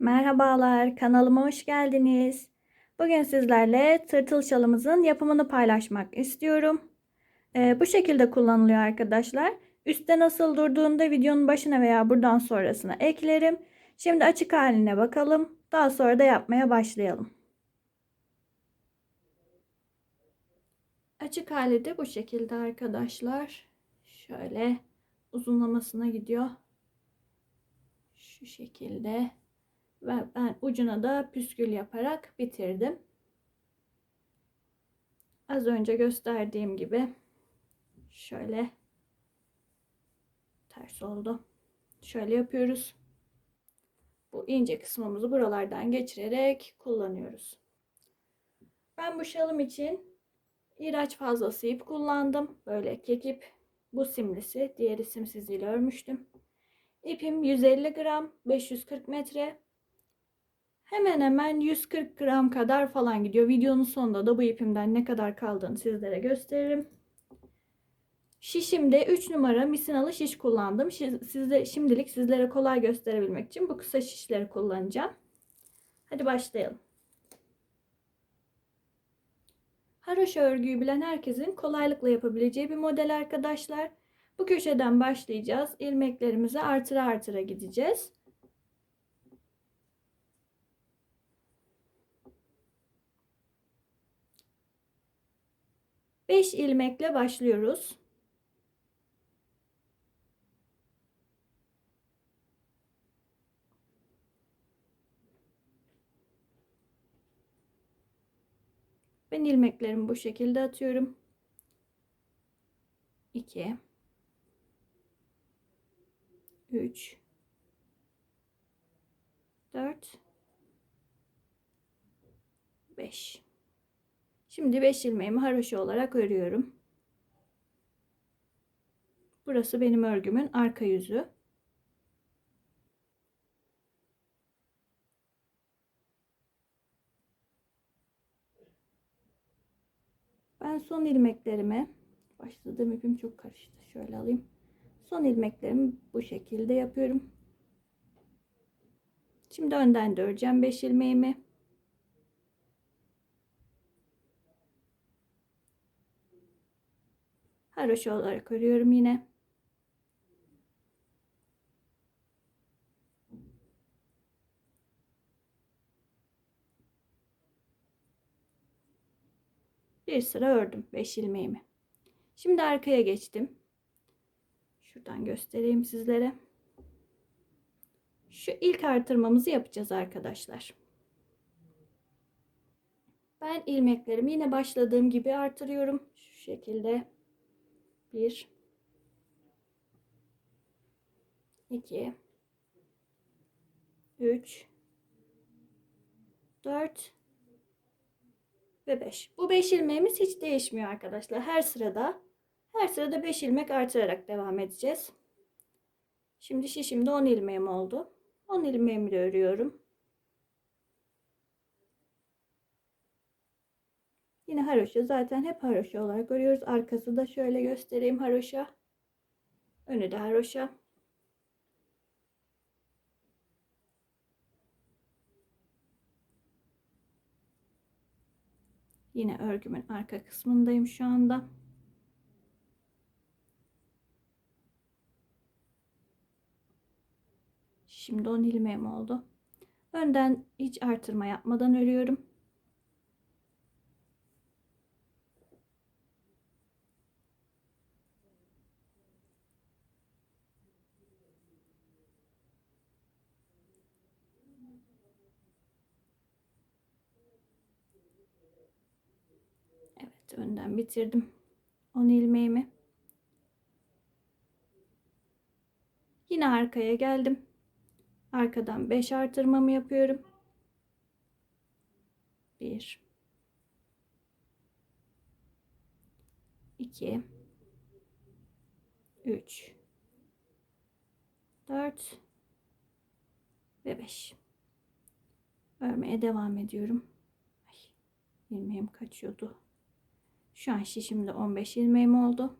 Merhabalar, kanalıma hoş geldiniz. Bugün sizlerle tırtıl şalımızın yapımını paylaşmak istiyorum. Ee, bu şekilde kullanılıyor arkadaşlar. Üstte nasıl durduğunda videonun başına veya buradan sonrasına eklerim. Şimdi açık haline bakalım. Daha sonra da yapmaya başlayalım. Açık hali de bu şekilde arkadaşlar. Şöyle uzunlamasına gidiyor. Şu şekilde. Ve ben ucuna da püskül yaparak bitirdim. Az önce gösterdiğim gibi şöyle ters oldu. Şöyle yapıyoruz. Bu ince kısmımızı buralardan geçirerek kullanıyoruz. Ben bu şalım için İraç fazlası ip kullandım. Böyle kekip bu simlisi, diğeri simsiziyle örmüştüm. İpim 150 gram, 540 metre. Hemen hemen 140 gram kadar falan gidiyor. Videonun sonunda da bu ipimden ne kadar kaldığını sizlere gösteririm. Şişimde 3 numara misinalı şiş kullandım. Sizde, şimdilik sizlere kolay gösterebilmek için bu kısa şişleri kullanacağım. Hadi başlayalım. Haroşa örgüyü bilen herkesin kolaylıkla yapabileceği bir model arkadaşlar. Bu köşeden başlayacağız. İlmeklerimizi artıra artıra gideceğiz. 5 ilmekle başlıyoruz. Ben ilmeklerimi bu şekilde atıyorum. 2 3 4 5 Şimdi 5 ilmeğimi haroşa olarak örüyorum. Burası benim örgümün arka yüzü. Ben son ilmeklerimi başladığım ipim çok karıştı. Şöyle alayım. Son ilmeklerimi bu şekilde yapıyorum. Şimdi önden de öreceğim 5 ilmeğimi. Haroşa olarak örüyorum yine. Bir sıra ördüm 5 ilmeğimi. Şimdi arkaya geçtim. Şuradan göstereyim sizlere. Şu ilk artırmamızı yapacağız arkadaşlar. Ben ilmeklerimi yine başladığım gibi artırıyorum. Şu şekilde 1 2 3 4 ve 5. Bu 5 ilmeğimiz hiç değişmiyor arkadaşlar. Her sırada her sırada 5 ilmek artırarak devam edeceğiz. Şimdi şişimde 10 ilmeğim oldu. 10 ilmeğimi de örüyorum. Yine haroşa zaten hep haroşa olarak görüyoruz. Arkası da şöyle göstereyim haroşa. Önü de haroşa. Yine örgümün arka kısmındayım şu anda. Şimdi 10 ilmeğim oldu. Önden hiç artırma yapmadan örüyorum. Evet önden bitirdim. 10 ilmeğimi. Yine arkaya geldim. Arkadan 5 artırmamı yapıyorum. 1 2 3 4 ve 5 örmeye devam ediyorum. Ay, ilmeğim kaçıyordu. Şu an şişimde 15 ilmeğim oldu.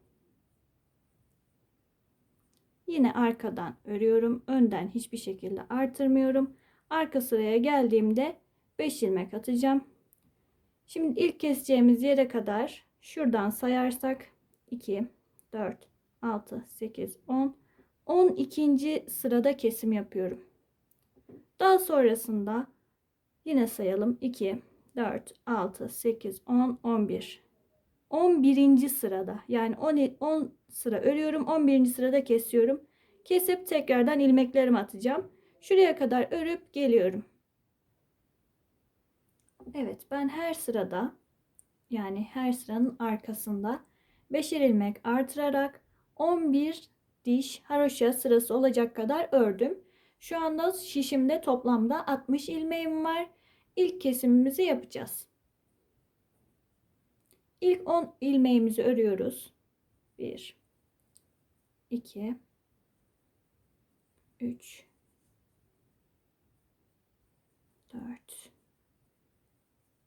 Yine arkadan örüyorum. Önden hiçbir şekilde artırmıyorum. Arka sıraya geldiğimde 5 ilmek atacağım. Şimdi ilk keseceğimiz yere kadar şuradan sayarsak 2, 4, 6, 8, 10. 12. sırada kesim yapıyorum. Daha sonrasında yine sayalım 2, 4, 6, 8, 10, 11. 11. sırada yani 10, 10 sıra örüyorum 11. sırada kesiyorum. Kesip tekrardan ilmeklerimi atacağım. Şuraya kadar örüp geliyorum. Evet ben her sırada yani her sıranın arkasında 5'er ilmek artırarak 11 diş haroşa sırası olacak kadar ördüm. Şu anda şişimde toplamda 60 ilmeğim var. İlk kesimimizi yapacağız. İlk 10 ilmeğimizi örüyoruz. 1 2 3 4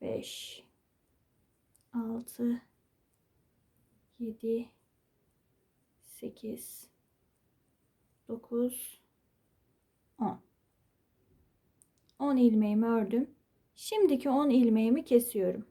5 6 7 8 9 10 10 ilmeğimi ördüm. Şimdiki 10 ilmeğimi kesiyorum.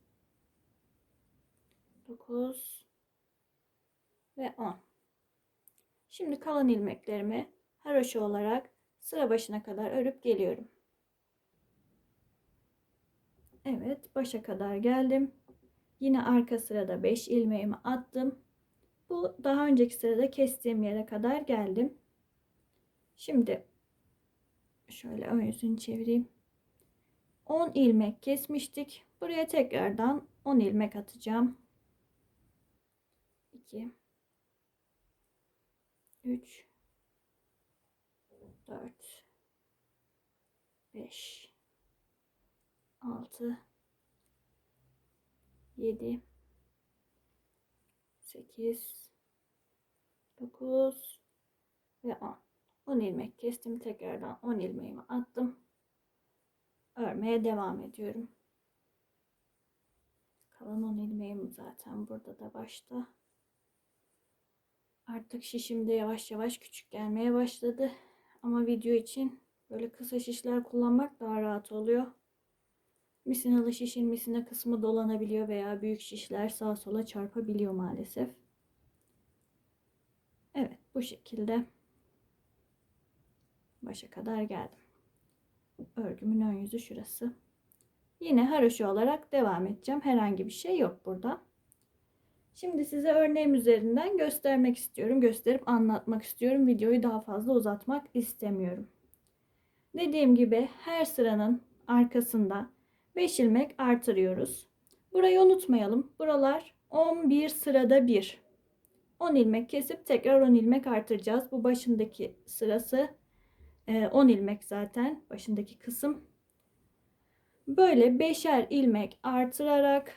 9 ve 10. Şimdi kalan ilmeklerimi haroşa olarak sıra başına kadar örüp geliyorum. Evet, başa kadar geldim. Yine arka sırada 5 ilmeğimi attım. Bu daha önceki sırada kestiğim yere kadar geldim. Şimdi şöyle ön yüzünü çevireyim. 10 ilmek kesmiştik. Buraya tekrardan 10 ilmek atacağım. 2 3 4 5 6 7 8 9 ve 10 10 ilmek kestim tekrardan 10 ilmeğimi attım. Örmeye devam ediyorum. Kalan 10 ilmeğim zaten burada da başta artık şişimde yavaş yavaş küçük gelmeye başladı ama video için böyle kısa şişler kullanmak daha rahat oluyor Misinalı şişin misina kısmı dolanabiliyor veya büyük şişler sağa sola çarpabiliyor maalesef. Evet bu şekilde başa kadar geldim. Örgümün ön yüzü şurası. Yine haroşa olarak devam edeceğim. Herhangi bir şey yok burada. Şimdi size örneğim üzerinden göstermek istiyorum. Gösterip anlatmak istiyorum. Videoyu daha fazla uzatmak istemiyorum. Dediğim gibi her sıranın arkasında 5 ilmek artırıyoruz. Burayı unutmayalım. Buralar 11 sırada 1. 10 ilmek kesip tekrar 10 ilmek artıracağız. Bu başındaki sırası 10 e, ilmek zaten başındaki kısım. Böyle 5'er ilmek artırarak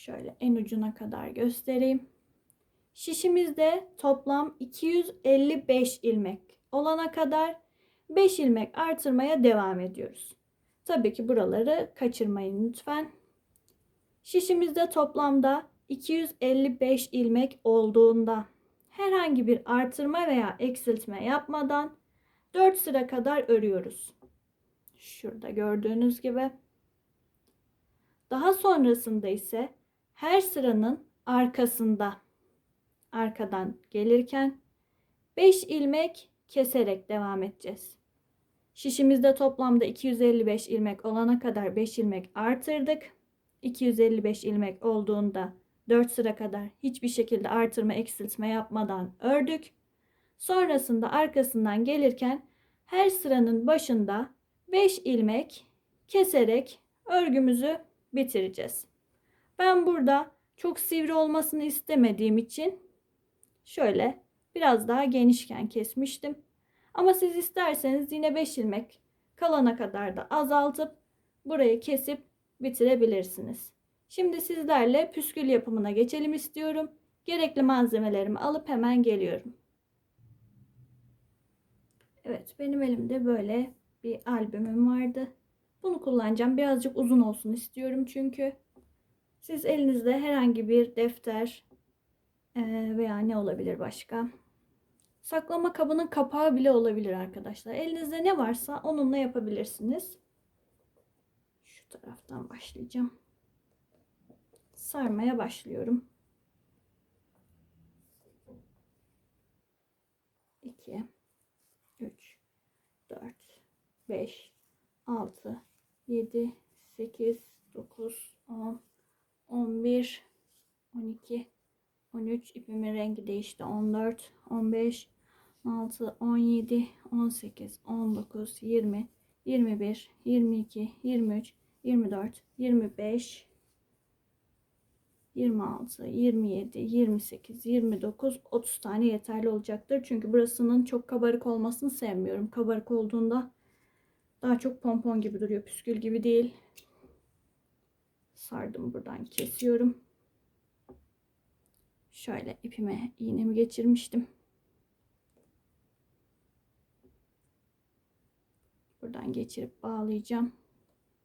şöyle en ucuna kadar göstereyim. Şişimizde toplam 255 ilmek olana kadar 5 ilmek artırmaya devam ediyoruz. Tabii ki buraları kaçırmayın lütfen. Şişimizde toplamda 255 ilmek olduğunda herhangi bir artırma veya eksiltme yapmadan 4 sıra kadar örüyoruz. Şurada gördüğünüz gibi. Daha sonrasında ise her sıranın arkasında arkadan gelirken 5 ilmek keserek devam edeceğiz. Şişimizde toplamda 255 ilmek olana kadar 5 ilmek artırdık. 255 ilmek olduğunda 4 sıra kadar hiçbir şekilde artırma eksiltme yapmadan ördük. Sonrasında arkasından gelirken her sıranın başında 5 ilmek keserek örgümüzü bitireceğiz. Ben burada çok sivri olmasını istemediğim için şöyle biraz daha genişken kesmiştim. Ama siz isterseniz yine 5 ilmek kalana kadar da azaltıp burayı kesip bitirebilirsiniz. Şimdi sizlerle püskül yapımına geçelim istiyorum. Gerekli malzemelerimi alıp hemen geliyorum. Evet benim elimde böyle bir albümüm vardı. Bunu kullanacağım. Birazcık uzun olsun istiyorum çünkü. Siz elinizde herhangi bir defter eee, veya ne olabilir başka? Saklama kabının kapağı bile olabilir arkadaşlar. Elinizde ne varsa onunla yapabilirsiniz. Şu taraftan başlayacağım. Sarmaya başlıyorum. 2 3 4 5 6 7 8 9 10 11 12 13 ipimin rengi değişti 14 15 16 17 18 19 20 21 22 23 24 25 26 27 28 29 30 tane yeterli olacaktır. Çünkü burasının çok kabarık olmasını sevmiyorum. Kabarık olduğunda daha çok pompon gibi duruyor. Püskül gibi değil. Sardım buradan kesiyorum. Şöyle ipime iğnemi geçirmiştim. Buradan geçirip bağlayacağım.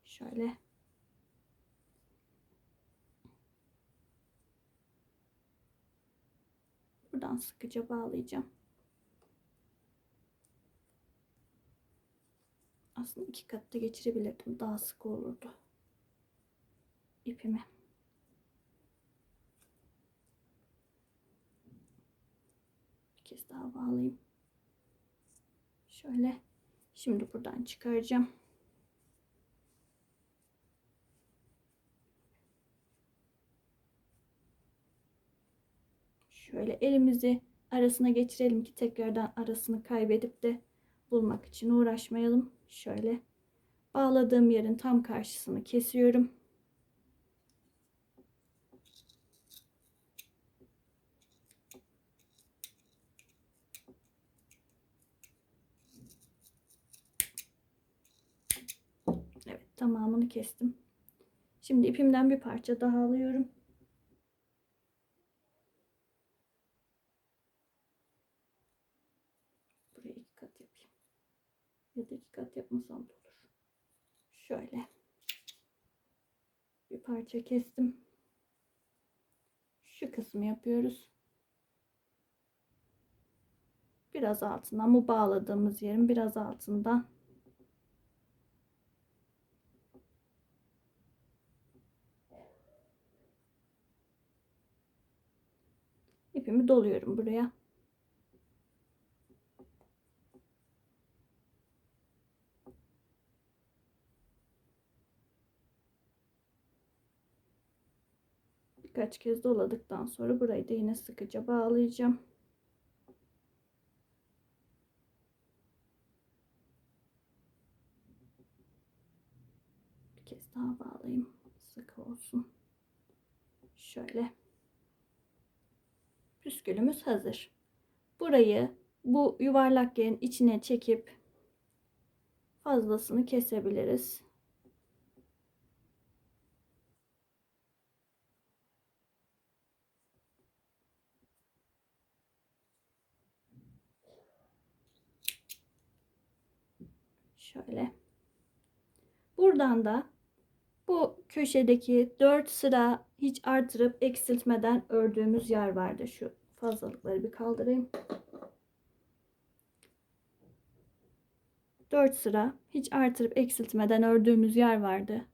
Şöyle. Buradan sıkıca bağlayacağım. Aslında iki katta geçirebilirdim. Daha sık olurdu. İpimi. Bir kez daha bağlayayım. Şöyle. Şimdi buradan çıkaracağım. Şöyle elimizi arasına geçirelim ki tekrardan arasını kaybedip de bulmak için uğraşmayalım. Şöyle bağladığım yerin tam karşısını kesiyorum. Evet tamamını kestim. Şimdi ipimden bir parça daha alıyorum. Buraya iki kat yapayım. Ya da iki kat yapmasam da olur. Şöyle. Bir parça kestim. Şu kısmı yapıyoruz. Biraz altından bu bağladığımız yerin biraz altından doluyorum buraya. Birkaç kez doladıktan sonra burayı da yine sıkıca bağlayacağım. Bir kez daha bağlayayım. Sıkı olsun. Şöyle. Püskülümüz hazır. Burayı bu yuvarlak yerin içine çekip fazlasını kesebiliriz. Şöyle. Buradan da bu köşedeki 4 sıra hiç artırıp eksiltmeden ördüğümüz yer vardı. Şu fazlalıkları bir kaldırayım. 4 sıra hiç artırıp eksiltmeden ördüğümüz yer vardı.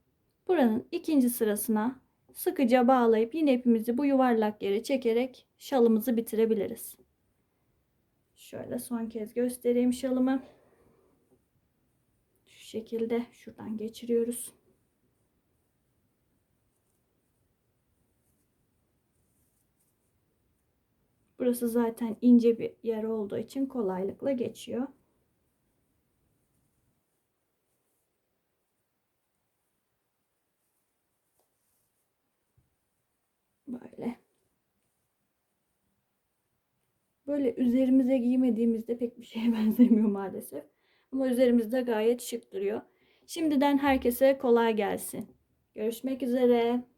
Buranın ikinci sırasına sıkıca bağlayıp yine ipimizi bu yuvarlak yere çekerek şalımızı bitirebiliriz. Şöyle son kez göstereyim şalımı. Şu şekilde şuradan geçiriyoruz. Burası zaten ince bir yer olduğu için kolaylıkla geçiyor. Böyle. böyle üzerimize giymediğimizde pek bir şeye benzemiyor maalesef. Ama üzerimizde gayet şık duruyor. Şimdiden herkese kolay gelsin. Görüşmek üzere.